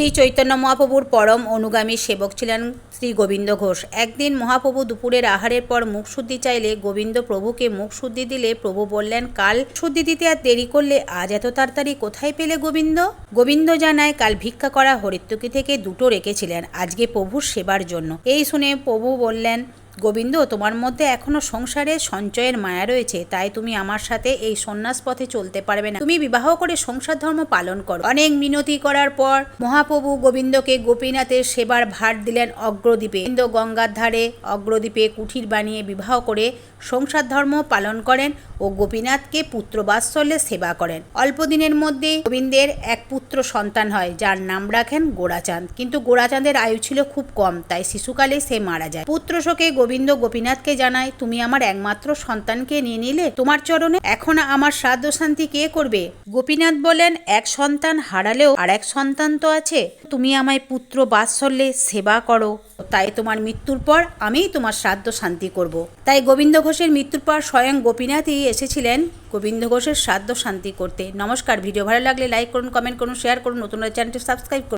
শ্রী চৈতন্য মহাপ্রভুর পরম অনুগামী সেবক ছিলেন শ্রী গোবিন্দ ঘোষ। একদিন মহাপ্রভু দুপুরের আহারের পর মুখ শুদ্ধি চাইলে গোবিন্দ প্রভুকে মুখ শুদ্ধি দিলে প্রভু বললেন, কাল শুদ্ধি দিতে আর দেরি করলে আজ এত তাড়াতাড়ি কোথায় পেলে গোবিন্দ? গোবিন্দ জানায়, কাল ভিক্ষা করা হরিত্যকি থেকে দুটো রেখেছিলেন, আজকে প্রভুর সেবার জন্য। এই শুনে প্রভু বললেন গোবিন্দ, তোমার মধ্যে এখনও সংসারে সঞ্চয়ের মায়া রয়েছে, তাই তুমি আমার সাথে এই সন্ন্যাস পথে চলতে পারবে না। তুমি বিবাহ করে সংসার ধর্ম পালন করো। অনেক মিনতি করার পর মহাপ্রভু গোবিন্দকে গোপীনাথের সেবার ভার দিলেন অগ্রদ্বীপে। গোবিন্দ গঙ্গার ধারে অগ্রদ্বীপে কুঠির বানিয়ে বিবাহ করে সংসার ধর্ম পালন করেন ও গোপীনাথকে পুত্র বাৎসল্যে সেবা করেন। অল্প দিনের মধ্যে গোবিন্দের এক পুত্র সন্তান হয়, যার নাম রাখেন গোরাচাঁদ কিন্তু গোরাচাঁদের আয়ু ছিল খুব কম, তাই শিশুকালে সে মারা যায়। পুত্র শোকে গোবিন্দ গোপীনাথকে জানায় তুমি আমার একমাত্র সন্তানকে নিয়ে নিলে? তোমার চরণে এখন আমার শ্রাদ্ধ শান্তি কে করবে? গোপীনাথ বলেন, এক সন্তান হারালেও আর এক সন্তান তো আছে। তুমি আমায় পুত্র বাৎসল্যে সেবা করো। তাই তোমার মৃত্যুর পর আমিই তোমার শ্রাদ্ধ শান্তি করব। তাই গোবিন্দ ঘোষের মৃত্যুর পর স্বয়ং গোপীনাথই এসেছিলেন গোবিন্দ ঘোষের শ্রাদ্ধ শান্তি করতে। নমস্কার। ভিডিও ভালো লাগলে লাইক করুন কমেন্ট করুন শেয়ার করুন। নতুন চ্যানেলটি সাবস্ক্রাইব করুন।